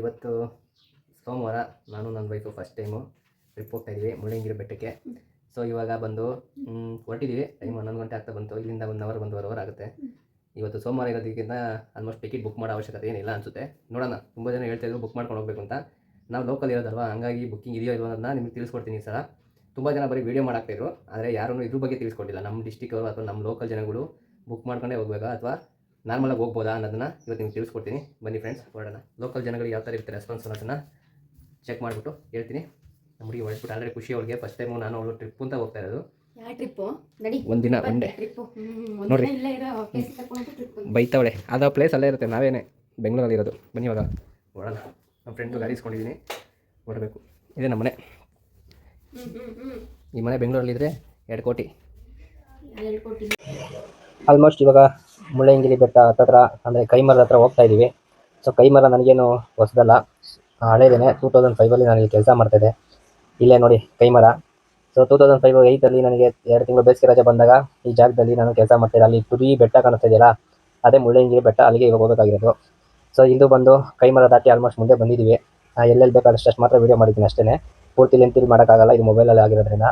ಇವತ್ತು ಸೋಮವಾರ ನಾನು ನನ್ನ ವೈಫು ಫಸ್ಟ್ ಟೈಮು ಟ್ರಿಪ್ ಹೋಗ್ತಾ ಇದ್ದೀವಿ ಮುಳ್ಳಯ್ಯನಗಿರಿ ಬೆಟ್ಟಕ್ಕೆ. ಸೊ ಇವಾಗ ಬಂದು ಹೊರಟಿದ್ದೀವಿ ಟೈಮ್ ಹನ್ನೊಂದು ಗಂಟೆ ಆಗ್ತಾ ಬಂತು. ಇಲ್ಲಿಂದ ಒಂದು ಅವರ್ ಒಂದು ಅವರ್ ಆಗುತ್ತೆ. ಇವತ್ತು ಸೋಮವಾರ ಇರೋದಕ್ಕಿಂತ ಆಲ್ಮೋಸ್ಟ್ ಟಿಕೆಟ್ ಬುಕ್ ಮಾಡೋ ಅವಶ್ಯಕತೆ ಏನಿಲ್ಲ ಅನಿಸುತ್ತೆ. ನೋಡೋಣ. ತುಂಬ ಜನ ಹೇಳ್ತಾ ಇದ್ರು ಬುಕ್ ಮಾಡ್ಕೊಂಡು ಹೋಗ್ಬೇಕು ಅಂತ. ನಾವು ಲೋಕಲ್ ಇರೋದಲ್ವಾ? ಹಂಗಾಗಿ ಬುಕ್ಕಿಂಗ್ ಇದೆಯೋ ಇಲ್ವೋ ಅನ್ನೋದನ್ನ ನಿಮಗೆ ತಿಳಿಸ್ಕೊಡ್ತೀನಿ ಈ ಸಲ. ತುಂಬ ಜನ ಬರೀ ವೀಡಿಯೋ ಮಾಡಾಕ್ತಿದ್ರು ಆದರೆ ಯಾರೂ ಇದ್ರ ಬಗ್ಗೆ ತಿಳಿಸ್ಕೊಟ್ಟಿಲ್ಲ. ನಮ್ಮ ಡಿಸ್ಟಿಕ್ ಅವರು ಅಥವಾ ನಮ್ಮ ಲೋಕಲ್ ಜನಗಳು ಬುಕ್ ಮಾಡ್ಕೊಂಡೇ ಹೋಗ್ಬೇಕಾ? ಅಥವಾ ನಾರ್ಮಲಾಗಿ ಹೋಗ್ಬೋದಾ ಅನ್ನೋದನ್ನ ಇವತ್ತು ನಿಮ್ಗೆ ತಿಳಿಸ್ಕೊಡ್ತೀನಿ. ಬನ್ನಿ ಫ್ರೆಂಡ್ಸ್ ಹೊರಡೋಣ. ಲೋಕಲ್ ಜನಗಳಿಗೆ ಯಾವ ಥರ ಇರುತ್ತೆ ರೆಸ್ಪಾನ್ಸ್ ಅನ್ನೋದನ್ನ ಚೆಕ್ ಮಾಡಿಬಿಟ್ಟು ಹೇಳ್ತೀನಿ. ನಮ್ಮ ಹುಡುಗಿ ಹೊರಡ್ಬಿಟ್ಟು ಆಲ್ರೆಡಿ ಖುಷಿ ಅವಳಿಗೆ. ಫಸ್ಟ್ ಟೈಮು ನಾನು ಅವಳು ಟ್ರಿಪ್ ಅಂತ ಹೋಗ್ತಾ ಇರೋದು. ಒಂದಿನ ಒನ್ ಡೇ ನೋಡ್ರಿ. ಬೈತಾವಳೆ. ಅದು ಪ್ಲೇಸ್ ಅಲ್ಲೇ ಇರುತ್ತೆ. ನಾವೇನೆ ಬೆಂಗಳೂರಲ್ಲಿ ಇರೋದು. ಬನ್ನಿ ಇವಾಗ. ಹೊರಡೋಣ. ನಮ್ಮ ಫ್ರೆಂಡು ಗಾಡಿ ಇಸ್ಕೊಂಡಿದ್ದೀನಿ. ಹೊರಡಬೇಕು. ಇದೆ ನಮ್ಮ ಮನೆ. ಈ ಮನೆ ಬೆಂಗಳೂರಲ್ಲಿದ್ದರೆ ಎರಡು ಕೋಟಿ. ಹೇಳ್ಕೊಟ್ಟಿನಿ ಆಲ್ಮೋಸ್ಟ್ ಇವಾಗ ಮುಳ್ಳಯ್ಯನಗಿರಿ ಬೆಟ್ಟ ಹತ್ತತ್ರ, ಅಂದರೆ ಕೈಮರದ ಹತ್ರ ಹೋಗ್ತಾ ಇದ್ದೀವಿ ಸೊ ಕೈಮರ ನನಗೇನು ಹೊಸದಲ್ಲ. ಹಳೇದೇನೆ ಟೂ ತೌಸಂಡ್ ಫೈವಲ್ಲಿ ನಾನು ಇಲ್ಲಿ ಕೆಲಸ ಮಾಡ್ತಾಯಿದ್ದೆ ಇಲ್ಲೇ ನೋಡಿ, Kaimara. So two thousand five ಏಯ್ತಲ್ಲಿ ನನಗೆ ಎರಡು ತಿಂಗಳು ಬೇಸಿಗೆ ರಜೆ ಬಂದಾಗ ಈ ಜಾಗದಲ್ಲಿ ನಾನು ಕೆಲಸ ಮಾಡ್ತಿದ್ದೆ ಅಲ್ಲಿ ತುರಿ ಬೆಟ್ಟ ಕಾಣಿಸ್ತಾ ಇದೆಯಲ್ಲ, ಅದೇ ಮುಳ್ಳಯ್ಯನಗಿರಿ ಬೆಟ್ಟ, ಅಲ್ಲಿಗೆ ಇವಾಗ ಹೋಗಬೇಕಾಗಿರೋದು. ಸೊ ಇದು ಬಂದು ಕೈಮರ ದಾಟಿ ಆಲ್ಮೋಸ್ಟ್ ಮುಂದೆ ಬಂದಿದ್ದೀವಿ ಎಲ್ಲೆಲ್ಲಿ ಬೇಕಾದಷ್ಟು ಅಷ್ಟು ಮಾತ್ರ ವೀಡಿಯೋ ಮಾಡಿದ್ದೀನಿ ಅಷ್ಟೇ ಪೂರ್ತಿ ಲೆಂತಿಲಿ ಮಾಡೋಕ್ಕಾಗಲ್ಲ, ಇದು ಮೊಬೈಲಲ್ಲಿ ಆಗಿರೋದ್ರಿಂದ.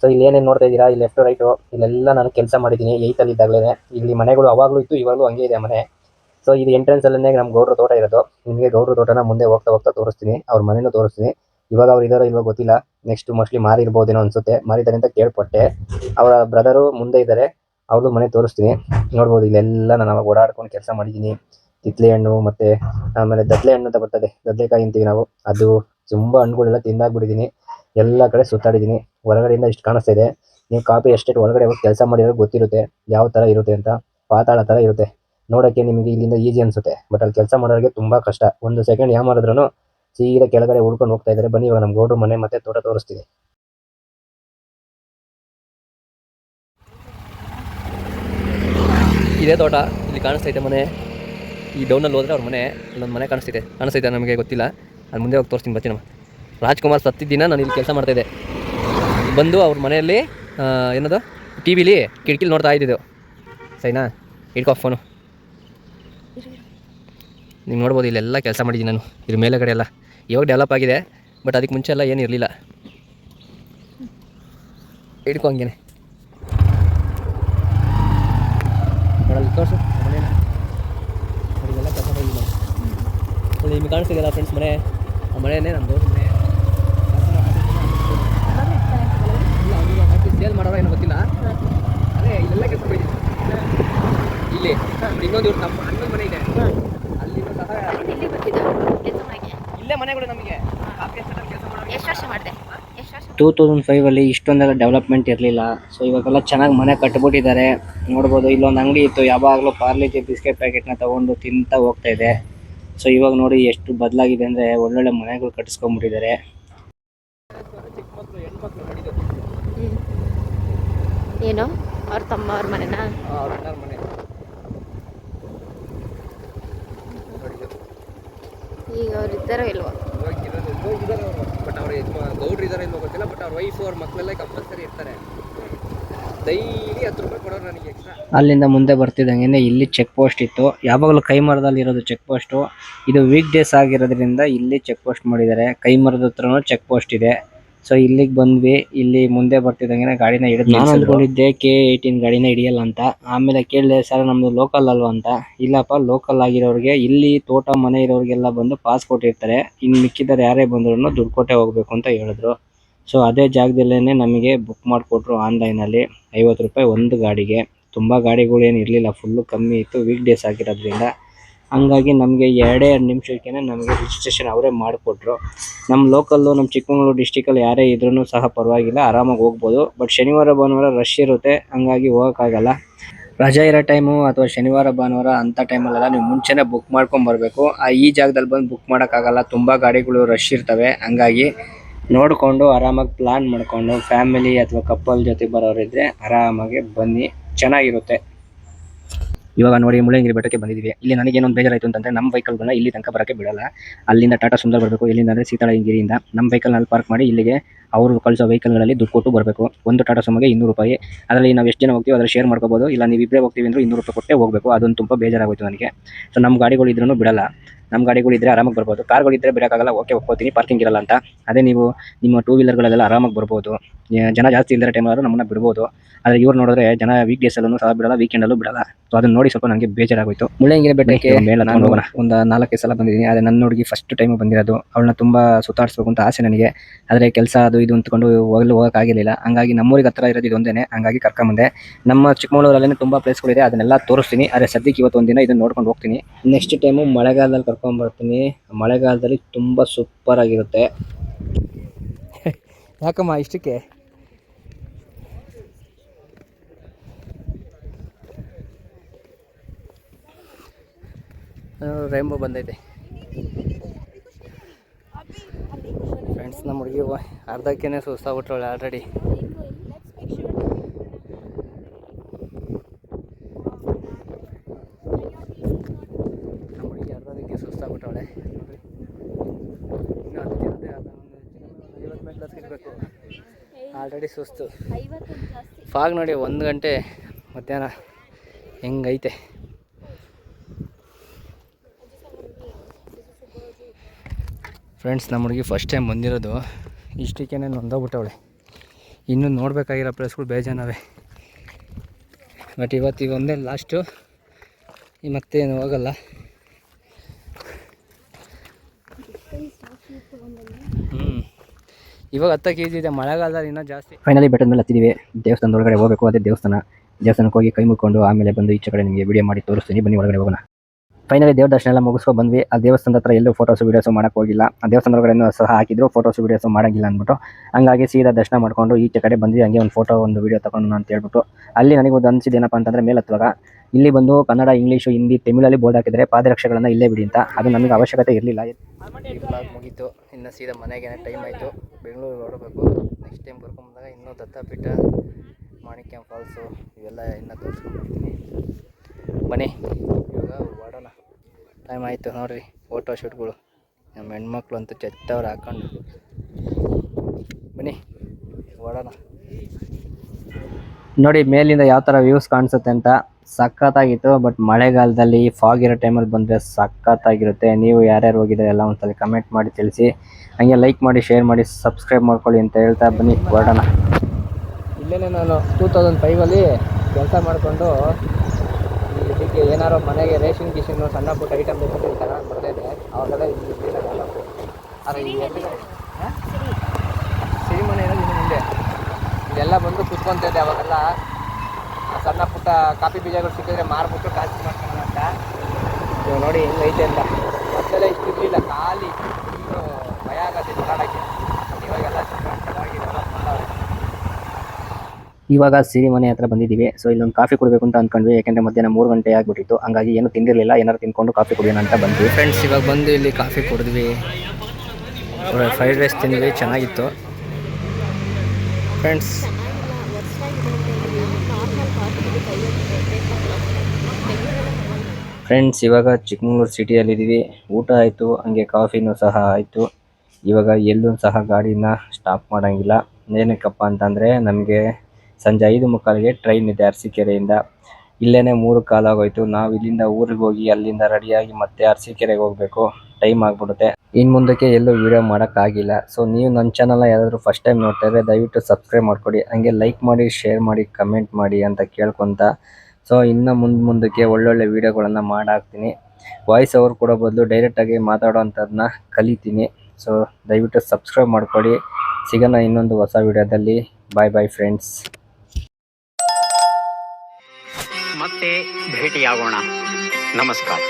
ಸೊ ಇಲ್ಲಿ ಏನೇನು ನೋಡ್ತಾ ಇದ್ದೀರಾ? ಇಲ್ಲಿ ಲೆಫ್ಟ್ ರೈಟು ಇಲ್ಲೆಲ್ಲ ನಾನು ಕೆಲಸ ಮಾಡಿದ್ದೀನಿ ಏಯ್ತಲ್ಲಿ ಇದ್ದಾಗಲೇ ಇಲ್ಲಿ ಮನೆಗಳು ಅವಾಗಲೂ ಇತ್ತು, ಇವಾಗಲೂ ಹಂಗೆ ಇದೆ ಮನೆ. ಸೊ ಇದು ಎಂಟ್ರೆನ್ಸ್ ಅಲ್ಲೇ ನಮ್ಮ ಗೌಡ್ರ ತೋಟ ಇರೋದು. ನಿಮಗೆ ಗೌಡ್ರ ತೋಟನ ಮುಂದೆ ಹೋಗ್ತಾ ಹೋಗ್ತಾ ತೋರಿಸ್ತೀನಿ, ಅವ್ರ ಮನೇನೂ ತೋರಿಸ್ತೀನಿ. ಇವಾಗ ಅವ್ರು ಇದಾರೋ ಇಲ್ವೋ ಗೊತ್ತಿಲ್ಲ. ನೆಕ್ಸ್ಟ್ ಮೋಸ್ಟ್ಲಿ ಮಾರಿ ಅನಿಸುತ್ತೆ. ಅನ್ಸುತ್ತೆ ಮಾರಿದ್ದಾರೆ ಅಂತ ಕೇಳ್ಪಟ್ಟೆ. ಅವರ ಬ್ರದರು ಮುಂದೆ ಇದ್ದಾರೆ ಅವ್ರದ್ದು ಮನೆ ತೋರಿಸ್ತೀನಿ. ನೋಡ್ಬೋದು, ಇಲ್ಲೆಲ್ಲ ನಾನು ಅವಾಗ ಓಡಾಡ್ಕೊಂಡು ಕೆಲಸ ಮಾಡಿದ್ದೀನಿ. ಕಿತ್ಲೆ ಹಣ್ಣು ಮತ್ತೆ ಆಮೇಲೆ ದದ್ಲೆ ಹಣ್ಣು ಅಂತ ಬರ್ತದೆ. ದದ್ಲೆಕಾಯಿ ಅಂತೀವಿ ನಾವು. ಅದು ತುಂಬ ಹಣ್ಣುಗಳೆಲ್ಲ ತಿಂದಾಗ್ಬಿಟ್ಟಿದ್ದೀನಿ. ಎಲ್ಲ ಕಡೆ ಸುತ್ತಾಡಿದ್ದೀನಿ. ಹೊರಗಡೆಯಿಂದ ಇಷ್ಟು ಕಾಣಿಸ್ತಾ ಇದೆ. ನೀವು ಕಾಪಿ ಎಸ್ಟೇಟ್ ಒಳಗಡೆ ಹೋಗಿ ಕೆಲಸ ಮಾಡಿರೋ ಗೊತ್ತಿರುತ್ತೆ ಯಾವ ಥರ ಇರುತ್ತೆ ಅಂತ, ಪಾತಾಳ ಥರ ಇರುತ್ತೆ. ನೋಡೋಕ್ಕೆ ನಿಮಗೆ ಇಲ್ಲಿಂದ ಈಸಿ ಅನ್ಸುತ್ತೆ. ಬಟ್ ಅಲ್ಲಿ ಕೆಲಸ ಮಾಡೋರಿಗೆ ತುಂಬ ಕಷ್ಟ. ಒಂದು ಸೆಕೆಂಡ್ ಯಾವ ಮಾಡಿದ್ರು ಸೀದಾ ಕೆಳಗಡೆ ಉಳ್ಕೊಂಡು ಹೋಗ್ತಾ ಇದ್ದಾರೆ. ಬನ್ನಿ ಇವಾಗ ನಮ್ಮ ಗೌಡ್ರ ಮನೆ ಮತ್ತೆ ತೋಟ ತೋರಿಸ್ತೀವಿ ಇದೇ ತೋಟ. ಇಲ್ಲಿ ಕಾಣಿಸ್ತೈತೆ ಮನೆ. ಈ ಡೌನಲ್ಲಿ ಹೋದ್ರೆ ಅವ್ರ ಮನೆ, ಇಲ್ಲೊಂದು ಮನೆ ಕಾಣಿಸ್ತೈತೆ ಕಾಣಿಸ್ತೈತೆ ನಮಗೆ ಗೊತ್ತಿಲ್ಲ. ಅಲ್ಲಿ ಮುಂದೆ ಹೋಗಿ ತೋರಿಸ್ತೀನಿ, ಬರ್ತೀನಿ. ರಾಜ್ಕುಮಾರ್ ಸತ್ತಿದ್ದೀನ ದಿನ ನಾನು ಇಲ್ಲಿ ಕೆಲಸ ಮಾಡ್ತಾಯಿದ್ದೆ ಬಂದು ಅವ್ರ ಮನೆಯಲ್ಲಿ ಏನದು, ಟಿ ವಿಲಿ ಕಿಟಕಿಲಿ ನೋಡ್ತಾ ಇದ್ದಿದ್ದು. ಸರಿನಾ? ಇಟ್ಕೋ ಫೋನು ನೀವು ನೋಡ್ಬೋದು, ಇಲ್ಲೆಲ್ಲ ಕೆಲಸ ಮಾಡಿದ್ದೀನಿ ನಾನು. ಇದ್ರ ಮೇಲೆಗಡೆ ಎಲ್ಲ. ಇವಾಗ ಡೆವಲಪ್ ಆಗಿದೆ ಬಟ್ ಅದಕ್ಕೆ ಮುಂಚೆ ಎಲ್ಲ ಏನು ಇರಲಿಲ್ಲ. ಹಿಡ್ಕೊ ಹಂಗೇನೆ. ತೋರಿಸು ನೋಡಿ ಕೆಲಸ ಮಾಡಿದ್ದೀನಿ ಫ್ರೆಂಡ್ಸ್ ಮನೆ? ಆ ಮನೆಯೇ ನಮ್ಮ ಮನೆ ಸೇಲ್ ಮಾಡೋರ ಏನೋ ಗೊತ್ತಿಲ್ಲ ಅದೇ ಇಲ್ಲೆಲ್ಲ ಕೆಲಸ ಮಾಡಿದ್ದೀನಿ ಇಲ್ಲಿ ಇನ್ನೊಂದು ಇವ್ರು ನಮ್ಮ ಅಣ್ಣನ ಮನೆ ಇದೆ. ಅಲ್ಲಿ ಸಹ ಇಲ್ಲಿ ಬರ್ತಿದ್ದ ಕೆಲಸ ಮಾಡಕ್ಕೆ ಇಲ್ಲೇ ಮನೆಗಳು ನಮಗೆ. ಕಾಫಿ ಕೆಲಸ ಮಾಡೋದು. ಎಷ್ಟು ವರ್ಷ ಮಾಡಿದೆ? ಎಷ್ಟು ವರ್ಷ ಟೂ ತೌಸಂಡ್ ಫೈವಲ್ಲಿ ಇಷ್ಟೊಂದೆಲ್ಲ ಡೆವಲಪ್ಮೆಂಟ್ ಇರಲಿಲ್ಲ. ಸೊ ಇವಾಗೆಲ್ಲ ಚೆನ್ನಾಗಿ ಮನೆ ಕಟ್ಬಿಟ್ಟಿದ್ದಾರೆ. ನೋಡ್ಬೋದು ಇಲ್ಲೊಂದು ಅಂಗಡಿ ಇತ್ತು. ಯಾವಾಗಲೂ ಪಾರ್ಲಿಜಿ ಬಿಸ್ಕೆಟ್ ಪ್ಯಾಕೆಟ್ನ ತೊಗೊಂಡು ತಿಂತಾ ಹೋಗ್ತಾ ಇದೆ. ಸೊ ಇವಾಗ ನೋಡಿ ಎಷ್ಟು ಬದಲಾಗಿದೆ ಅಂದರೆ ಒಳ್ಳೊಳ್ಳೆ ಮನೆಗಳು ಕಟ್ಟಿಸ್ಕೊಂಡ್ಬಿಟ್ಟಿದ್ದಾರೆ. ಏನು? ಅವ್ರ ತಮ್ಮ ಅವ್ರ ಮನೆನಾ? ಅವ್ರ ಮನೆ. ಈಗ ಅವ್ರು ಇದ್ದಾರೋ ಇಲ್ವೋ? ಬಟ್ ಅವ್ರ ಗೌಡ್ರು ಇದಾರೆ ಇಲ್ವೋ ಗೊತ್ತಿಲ್ಲ ಬಟ್ ಅವ್ರ ವೈಫ್ ಅವ್ರ ಮಕ್ಕಳೆಲ್ಲ ಕಂಪಲ್ಸರಿ ಇರ್ತಾರೆ. ಡೈಲಿ ಹತ್ತು ರೂಪಾಯಿ ಕೊಡೋರು ನನಗೆ ಎಕ್ಸ್ಟ್ರಾ ಅಲ್ಲಿಂದ ಮುಂದೆ ಬರ್ತಿದ್ದಂಗೆ ಇಲ್ಲಿ ಚೆಕ್ ಪೋಸ್ಟ್ ಇತ್ತು. ಯಾವಾಗಲೂ ಕೈಮರದಲ್ಲಿ ಇರೋದು ಚೆಕ್ ಪೋಸ್ಟು ಇದು ವೀಕ್ ಡೇಸ್ ಆಗಿರೋದ್ರಿಂದ ಇಲ್ಲಿ ಚೆಕ್ ಪೋಸ್ಟ್ ಮಾಡಿದ್ದಾರೆ. ಕೈಮರದ ಹತ್ರನೂ ಚೆಕ್ ಪೋಸ್ಟ್ ಇದೆ. ಸೊ ಇಲ್ಲಿಗೆ ಬಂದ್ವಿ. ಇಲ್ಲಿ ಮುಂದೆ ಬರ್ತಿದ್ದಂಗೆ ಗಾಡಿನ ಹಿಡಿದು ನಾನು ಅಂದ್ಕೊಂಡಿದ್ದೆ ಕೆ ಏಯ್ಟೀನ್ ಗಾಡಿನ ಹಿಡಿಯಲ್ಲ ಅಂತ. ಆಮೇಲೆ ಕೇಳಿದೆ ಸರ್ ನಮ್ಮದು ಲೋಕಲ್ ಅಲ್ವಾ ಅಂತ. ಇಲ್ಲಪ್ಪ ಲೋಕಲ್ ಆಗಿರೋರಿಗೆ ಇಲ್ಲಿ ತೋಟ ಮನೆ ಇರೋರಿಗೆಲ್ಲ ಬಂದು ಪಾಸ್ ಕೊಟ್ಟಿರ್ತಾರೆ. ಇನ್ನು ಮಿಕ್ಕಿದ್ದಾರೆ ಯಾರೇ ಬಂದ್ರು ದುಡ್ಡು ಕೊಟ್ಟೆ ಹೋಗ್ಬೇಕು ಅಂತ ಹೇಳಿದ್ರು. ಸೊ ಅದೇ ಜಾಗದಲ್ಲೇ ನಮಗೆ ಬುಕ್ ಮಾಡಿಕೊಟ್ರು ಆನ್ಲೈನಲ್ಲಿ ಐವತ್ತು ರೂಪಾಯಿ ಒಂದು ಗಾಡಿಗೆ. ತುಂಬ ಗಾಡಿಗಳು ಏನು ಇರಲಿಲ್ಲ ಫುಲ್ಲು ಕಮ್ಮಿ ಇತ್ತು ವೀಕ್ ಡೇಸ್ ಆಗಿರೋದ್ರಿಂದ ಹಂಗಾಗಿ ನಮಗೆ ಎರಡೇ ಎರಡು ನಿಮಿಷಕ್ಕೆ ನಮಗೆ ರಿಜಿಸ್ಟ್ರೇಷನ್ ಅವರೇ ಮಾಡಿಕೊಟ್ರು. ನಮ್ಮ ಲೋಕಲ್ಲು ನಮ್ಮ ಚಿಕ್ಕಮಗಳೂರು ಡಿಸ್ಟಿಕಲ್ಲಿ ಯಾರೇ ಇದ್ರೂ ಸಹ ಪರವಾಗಿಲ್ಲ, ಆರಾಮಾಗಿ ಹೋಗ್ಬೋದು. ಬಟ್ ಶನಿವಾರ, ಭಾನುವಾರ ರಶ್ ಇರುತ್ತೆ, ಹಂಗಾಗಿ ಹೋಗೋಕ್ಕಾಗಲ್ಲ. ರಜೆ ಇರೋ ಟೈಮು ಅಥವಾ ಶನಿವಾರ, ಭಾನುವಾರ ಅಂಥ ಟೈಮಲ್ಲೆಲ್ಲ ನೀವು ಮುಂಚೆನೇ ಬುಕ್ ಮಾಡ್ಕೊಂಡು ಬರಬೇಕು. ಈ ಜಾಗದಲ್ಲಿ ಬಂದು ಬುಕ್ ಮಾಡೋಕ್ಕಾಗಲ್ಲ, ತುಂಬ ಗಾಡಿಗಳು ರಶ್ ಇರ್ತವೆ. ಹಂಗಾಗಿ ನೋಡಿಕೊಂಡು ಆರಾಮಾಗಿ ಪ್ಲ್ಯಾನ್ ಮಾಡಿಕೊಂಡು ಫ್ಯಾಮಿಲಿ ಅಥವಾ ಕಪ್ಪಲ್ ಜೊತೆ ಬರೋರಿದ್ರೆ ಆರಾಮಾಗಿ ಬನ್ನಿ, ಚೆನ್ನಾಗಿರುತ್ತೆ. ಇವಾಗ ನೋಡಿ ಮುಳ್ಳಯ್ಯನಗಿರಿ ಬೆಟ್ಟಕ್ಕೆ ಬಂದಿದ್ದೀವಿ. ಇಲ್ಲಿ ನನಗೆ ಏನೊಂದು ಬೇಜಾರಾಯಿತು ಅಂತಂದ್ರೆ ನಮ್ಮ ವೆಹಿಕಲ್ಗಳನ್ನ ಇಲ್ಲಿ ತನಕ ಬರೋಕ್ಕೆ ಬಿಡಲ್ಲ. ಅಲ್ಲಿಂದ ಟಾಟಾ ಸುಂದರ್ ಬರಬೇಕು ಇಲ್ಲಿಂದ ಅಂದರೆ ಸೀತಾಳಗಿರಿಯಿಂದ ನಮ್ಮ ವೆಹಿಕಲ್ನಲ್ಲಿ ಪಾರ್ಕ್ ಮಾಡಿ ಇಲ್ಲಿಗೆ ಅವರು ಕಳಿಸೋ ವೆಹಿಕಲ್ಗಳಲ್ಲಿ ದುಡ್ಡು ಕೊಟ್ಟು ಬರಬೇಕು. ಒಂದು ಟಾಟಾ ಸುಮಗೆ ಇನ್ನೂರು ರೂಪಾಯಿ. ಅದರಲ್ಲಿ ನಾವು ಎಷ್ಟು ಜನ ಹೋಗ್ತೀವಿ ಅದರಲ್ಲಿ ಶೇರ್ ಮಾಡ್ಕೋಬೋದು. ಇಲ್ಲ ನೀವು ಇಬ್ಬರೇ ಹೋಗ್ತೀವಿ ಅಂದ್ರೆ ಇನ್ನೂರು ರೂಪಾಯಿ ಕೊಟ್ಟೆ ಹೋಗಬೇಕು. ಅದೊಂದು ತುಂಬ ಬೇಜಾರಾಗೋಯ್ತು ನನಗೆ. ಸೊ ನಮ್ಮ ಗಾಡಿಗಳು ಇದ್ರೂ ಬಿಡಲ್ಲ. ನಮ್ಮ ಗಾಡಿಗಳು ಇದ್ರೆ ಆರಾಮಾಗಿ ಬರ್ಬೋದು. ಕಾರ್ಗಳು ಇದ್ರೆ ಬಿಡೋಕ್ಕಾಗಲ್ಲ ಓಕೆ ಒಪ್ಕೋತೀನಿ ಪಾರ್ಕಿಂಗ್ ಇರಲ್ಲ ಅಂತ. ಅದೇ ನೀವು ನಿಮ್ಮ ಟೂ ವೀಲರ್ಗಳಲ್ಲೆಲ್ಲ ಆರಾಮಾಗಿ ಬರ್ಬೋದು. ಜನ ಜಾಸ್ತಿ ಇಲ್ಲದ ಟೈಮಲ್ಲೂ ನಮ್ಮನ್ನ ಬಿಡ್ಬೋದು. ಆದರೆ ಇವ್ರು ನೋಡಿದ್ರೆ ಜನ ವೀಕ್ ಡೇಸಲ್ಲೂ ಸಹ ಬಿಡಲ್ಲ ವೀಕೆಂಡಲ್ಲೂ ಬಿಡಲ್ಲ. ಸೊ ಅದನ್ನ ನೋಡಿ ಸ್ವಲ್ಪ ನನಗೆ ಬೇಜಾರಾಗೋಯ್ತು. ಮುಳ್ಳಂಗಿರಿ ಬೆಟ್ಟಕ್ಕೆ ಮೇಲೆ ನಾನು ಒಂದು ನಾಲ್ಕೈದು ಸಲ ಬಂದಿದ್ದೀನಿ. ಆದರೆ ನನ್ನ ಹುಡುಗಿ ಫಸ್ಟ್ ಟೈಮ್ ಬಂದಿರೋದು. ಅವಳನ್ನ ತುಂಬಾ ಸುತ್ತಾಡಿಸ್ಬೇಕು ಅಂತ ಆಸೆ ನನಗೆ. ಆದರೆ ಕೆಲಸ ಅದು ಇದು ಅಂತಕೊಂಡು ಹೋಗಲು ಹೋಗೋಕ್ಕಾಗಿರಲಿಲ್ಲ. ಹಂಗಾಗಿ ನಮ್ಮೂರಿಗೆ ಹತ್ರ ಇರೋದು ಇದೊಂದೇನೆ ಹಂಗಾಗಿ ಕರ್ಕೊಂಬಂದೆ. ನಮ್ಮ ಚಿಕ್ಕಮಗಳೂರಲ್ಲೇ ತುಂಬಾ ಪ್ಲೇಸ್ಗಳಿದೆ ಅದನ್ನೆಲ್ಲ ತೋರಿಸ್ತೀನಿ. ಆದರೆ ಸದ್ಯಕ್ಕೆ ಇವತ್ತು ಒಂದಿನ ಇದನ್ನ ನೋಡ್ಕೊಂಡು ಹೋಗ್ತೀನಿ. ನೆಕ್ಸ್ಟ್ ಟೈಮು ಮಳೆಗಾಲದಲ್ಲಿ ಕರ್ಕೊಂಬರ್ತೀನಿ ಮಳೆಗಾಲದಲ್ಲಿ ತುಂಬ ಸೂಪರ್ ಆಗಿರುತ್ತೆ. ಯಾಕಮ್ಮ ಇಷ್ಟಕ್ಕೆ? ರೈಂಬೋ ಬಂದೈತೆ. ಫ್ರೆಂಡ್ಸ್ ನಮ್ಮ ಹುಡುಗಿ ಅರ್ಧಕ್ಕೇನೆ ಸುಸ್ತಾಗ್ಬಿಟ್ರೆ ಆಲ್ರೆಡಿ ನಮ್ಮ ಹುಡುಗಿ ಅರ್ಧದಕ್ಕೆ ಸುಸ್ತಾಗ್ಬಿಟ್ಟವಳೆ ನೋಡ್ರಿ ಇನ್ನೂ ಹತ್ತಿರುತ್ತೆ ಅದೊಂದು ಐವತ್ತು ಮೆಟ್ಲು ಹತ್ತಿರ್ಬೇಕು ಆಲ್ರೆಡಿ ಸುಸ್ತು. ಫಾಗ್ ನೋಡಿ ಒಂದು ಗಂಟೆ ಮಧ್ಯಾಹ್ನ ಹೆಂಗೈತೆ. ಫ್ರೆಂಡ್ಸ್ ನಮ್ಮ ಹುಡುಗಿ ಫಸ್ಟ್ ಟೈಮ್ ಬಂದಿರೋದು. ಇಷ್ಟಕ್ಕೇನೆ ನೊಂದೋಗ್ಬಿಟ್ಟವಳೆ ಇನ್ನೂ ನೋಡಬೇಕಾಗಿರೋ ಪ್ಲೇಸ್ಗಳು ಬೇಜಾನವೆ. ಬಟ್ ಇವತ್ತು ಇವೊಂದೇ ಲಾಸ್ಟು ಮತ್ತೇನು ಹೋಗಲ್ಲ. ಇವಾಗ ಹತ್ತ ಕೆ ಜಿ ಇದೆ, ಮಳೆಗಾಲದಲ್ಲಿ ಇನ್ನೂ ಜಾಸ್ತಿ. ಫೈನಲಿ ಬೆಟ್ಟದ ಮೇಲೆ ಹತ್ತಿದ್ದೀವಿ. ದೇವಸ್ಥಾನದ ಒಳಗಡೆ ಹೋಗಬೇಕು ಅದೇ ದೇವಸ್ಥಾನ. ದೇವಸ್ಥಾನಕ್ಕೆ ಹೋಗಿ ಕೈ ಮುಕ್ಕೊಂಡು ಆಮೇಲೆ ಬಂದು ಈಚೆ ಕಡೆ ನಿಮಗೆ ವಿಡಿಯೋ ಮಾಡಿ ತೋರಿಸ್ತೀನಿ. ಬನ್ನಿ, ಒಳಗಡೆ ಹೋಗೋಣ. ಫೈನಲಿ ದೇವ್ರ ದರ್ಶನ ಎಲ್ಲ ಮುಗಿಸ್ಕೊಂಡು ಬಂದ್ವಿ. ಆ ದೇವಸ್ಥಾನದ ಹತ್ರ ಎಲ್ಲೂ ಫೋಟೋಸ್ ವೀಡಿಯೋಸು ಮಾಡೋಕ್ಕೆ ಹೋಗಿಲ್ಲ. ಆ ಸಹ ಹಾಕಿದ್ರು ಫೋಟೋಸ್ ವೀಡಿಯೋಸು ಮಾಡೋಂಗಿಲ್ಲ ಅಂದ್ಬಿಟ್ಟು. ಹಂಗಾಗಿ ಸೀದಾ ದರ್ಶನ ಮಾಡ್ಕೊಂಡು ಈಚೆ ಕಡೆ ಬಂದ್ವಿ. ಹಂಗೆ ಒಂದು ಫೋಟೋ ಒಂದು ವೀಡಿಯೋ ತಗೊಂಡು ಅಂತ ಹೇಳ್ಬಿಟ್ಟು. ಅಲ್ಲಿ ನನಗೆ ಒಂದು ಅನಿಸಿದ್ದೇನಪ್ಪ ಅಂತಂದ್ರೆ ಮೇಲೆ ಹತ್ತುವಾಗ ಇಲ್ಲಿ ಬಂದು ಕನ್ನಡ ಇಂಗ್ಲೀಷು ಹಿಂದಿ ತಮಿಳಲ್ಲಿ ಬೋರ್ಡ್ ಹಾಕಿದ್ರೆ ಪಾದರಕ್ಷೆಗಳನ್ನ ಇಲ್ಲೇ ಬಿಡಿ ಅಂತ. ಅದು ನಮಗೆ ಅವಶ್ಯಕತೆ ಇರಲಿಲ್ಲ. ಈ ಬ್ಲಾಗ್ ಮುಗೀತು. ಇನ್ನು ಸೀದಾ ಮನೆಗೆ ಟೈಮ್ ಆಯಿತು. ಬೆಂಗಳೂರು ಹೊರಡಬೇಕು. ನೆಕ್ಸ್ಟ್ ಟೈಮ್ ಬರ್ಕೊಂಬಂದಾಗ ಇನ್ನೂ ದತ್ತಪೀಠ ಮಾಣಿಕ್ಯ ಫಾಲ್ಸು ಇವೆಲ್ಲ ಇನ್ನೂ ತೋರಿಸ್ಕೊಂಡ್ಬರ್ತೀನಿ ಬನ್ನಿ ಇವಾಗ ಓಡೋಣ ಟೈಮ್ ಆಯಿತು ನೋಡಿರಿ ಫೋಟೋ ಶೂಟ್ಗಳು ನಮ್ಮ ಹೆಣ್ಮಕ್ಳು ಅಂತೂ ಚೆತ್ತವ್ರು ಹಾಕೊಂಡು. ಬನ್ನಿ ಹೊರಡೋಣ. ನೋಡಿ ಮೇಲಿಂದ ಯಾವ ಥರ ವ್ಯೂಸ್ ಕಾಣಿಸುತ್ತೆ ಅಂತ. ಸಖತ್ತಾಗಿತ್ತು ಬಟ್ ಮಳೆಗಾಲದಲ್ಲಿ ಫಾಗ್ ಇರೋ ಟೈಮಲ್ಲಿ ಬಂದರೆ ಸಖತ್ತಾಗಿರುತ್ತೆ. ನೀವು ಯಾರ್ಯಾರು ಹೋಗಿದ್ರೆ ಎಲ್ಲ ಒಂದ್ಸಲ ಕಮೆಂಟ್ ಮಾಡಿ ತಿಳಿಸಿ. ಹಂಗೆ ಲೈಕ್ ಮಾಡಿ ಶೇರ್ ಮಾಡಿ ಸಬ್ಸ್ಕ್ರೈಬ್ ಮಾಡ್ಕೊಳ್ಳಿ ಅಂತ ಹೇಳ್ತಾ ಬನ್ನಿ. ಹೊರಡೋಣ. ಇಲ್ಲೇ ನಾನು ಟೂ ತೌಸಂಡ್ ಫೈವಲ್ಲಿ ಕೆಲಸ ಮಾಡಿಕೊಂಡು ಇದಕ್ಕೆ ಏನಾರು ಮನೆಗೆ ರೇಷನ್ ಗಿಷನ್ ಸಣ್ಣ ಪುಟ್ಟ ಐಟಮ್ ಬೇಕು ತಗೊಂಡು ಬರ್ತಾಯಿದ್ದೆ ಅವಾಗೆಲ್ಲ ಹಾ? ಸಿರಿಮನೆ ಇರೋದು ಇನ್ನು ಮುಂದೆ. ಇಲ್ಲೆಲ್ಲ ಬಂದು ಕುತ್ಕೊಂತಿದ್ದೆ ಅವಾಗೆಲ್ಲ. ಸಣ್ಣ ಕಾಫಿ ಬೀಜಗಳು ಸಿಕ್ಕಿದ್ರೆ ಮಾರ್ಬಿಟ್ಟು ಕಾಸು ಮಾಡ್ಕೊಳ್ಳೋಣ ಅಂತ. ಇವಾಗ ನೋಡಿ ಐತೆ ಅಂತ. ಮೊದಲೆಲ್ಲ ಇಷ್ಟು ಇರಲಿಲ್ಲ ಖಾಲಿ ಫುಲ್ಲು ಭಯ ಆಗತ್ತೆ ಓಡಾಡೋಕ್ಕೆ ಇವಾಗೆಲ್ಲ ಚೆನ್ನಾಗಿ ಡೆವಲಪ್ ಇವಾಗ ಸಿರಿಮನೆ ಹತ್ರ ಬಂದಿದ್ದೀವಿ. ಸೊ ಇಲ್ಲೊಂದು ಕಾಫಿ ಕುಡಬೇಕು ಅಂತ ಅಂದ್ಕೊಂಡ್ವಿ ಯಾಕೆಂದ್ರೆ ಮಧ್ಯಾಹ್ನ ಮೂರು ಗಂಟೆ ಆಗ್ಬಿಟ್ಟಿತ್ತು. ಹಂಗಾಗಿ ಏನು ತಿಂದಿರಲಿಲ್ಲ. ಏನಾರು ತಿನ್ಕೊಂಡು ಕಾಫಿ ಕುಡಿಯೋಣ ಅಂತ ಬಂದ್ವಿ. ಫ್ರೆಂಡ್ಸ್ ಇವಾಗ ಬಂದು ಇಲ್ಲಿ ಕಾಫಿ ಕುಡಿದ್ವಿ. ಫ್ರೈಡ್ ರೈಸ್ ತಿಂದ್ವಿ. ಚೆನ್ನಾಗಿತ್ತು. ಫ್ರೆಂಡ್ಸ್ ಫ್ರೆಂಡ್ಸ್ ಇವಾಗ ಚಿಕ್ಕಮಗಳೂರು ಸಿಟಿಯಲ್ಲಿದ್ದೀವಿ ಊಟ ಆಯಿತು, ಹಂಗೆ ಕಾಫಿನೂ ಸಹ ಆಯಿತು. ಇವಾಗ ಎಲ್ಲೂ ಸಹ ಗಾಡಿನ ಸ್ಟಾಪ್ ಮಾಡೋಂಗಿಲ್ಲ. ಏನಕ್ಕಪ್ಪ ಅಂತಂದರೆ, ನಮಗೆ ಸಂಜೆ ಐದು ಮುಕ್ಕಾಲಿಗೆ ಟ್ರೈನ್ ಇದೆ ಅರಸೀಕೆರೆಯಿಂದ. ಇಲ್ಲೇ ಮೂರು ಕಾಲಾಗೋಯ್ತು. ನಾವು ಇಲ್ಲಿಂದ ಊರಿಗೆ ಹೋಗಿ ಅಲ್ಲಿಂದ ರೆಡಿಯಾಗಿ ಮತ್ತೆ ಅರಸೀಕೆರೆಗೆ ಹೋಗಬೇಕು. ಟೈಮ್ ಆಗಿಬಿಡುತ್ತೆ. ಇನ್ನು ಮುಂದಕ್ಕೆ ಎಲ್ಲೂ ವೀಡಿಯೋ ಮಾಡೋಕ್ಕಾಗಿಲ್ಲ ಸೊ ನೀವು ನನ್ನ ಚಾನಲ್ನ ಯಾರಾದರೂ ಫಸ್ಟ್ ಟೈಮ್ ನೋಡ್ತಾ ಇದ್ರೆ ದಯವಿಟ್ಟು ಸಬ್ಸ್ಕ್ರೈಬ್ ಮಾಡ್ಕೊಡಿ. ಹಂಗೆ ಲೈಕ್ ಮಾಡಿ ಶೇರ್ ಮಾಡಿ ಕಮೆಂಟ್ ಮಾಡಿ ಅಂತ ಕೇಳ್ಕೊತ. ಸೊ ಇನ್ನು ಮುಂದೆ ಮುಂದಕ್ಕೆ ಒಳ್ಳೊಳ್ಳೆ ವೀಡಿಯೋಗಳನ್ನು ಮಾಡಾಕ್ತೀನಿ. ವಾಯ್ಸ್ ಓವರ್ ಕೂಡ ಬದಲು ಡೈರೆಕ್ಟಾಗಿ ಮಾತಾಡೋ ಅಂಥದ್ದನ್ನ ಕಲಿತೀನಿ. ಸೊ ದಯವಿಟ್ಟು ಸಬ್ಸ್ಕ್ರೈಬ್ ಮಾಡ್ಕೊಡಿ. ಸಿಗೋಣ ಇನ್ನೊಂದು ಹೊಸ ವಿಡಿಯೋದಲ್ಲಿ ಬಾಯ್ ಬಾಯ್ ಫ್ರೆಂಡ್ಸ್ ಮತ್ತೆ ಭೇಟಿಯಾಗೋಣ. ನಮಸ್ಕಾರ.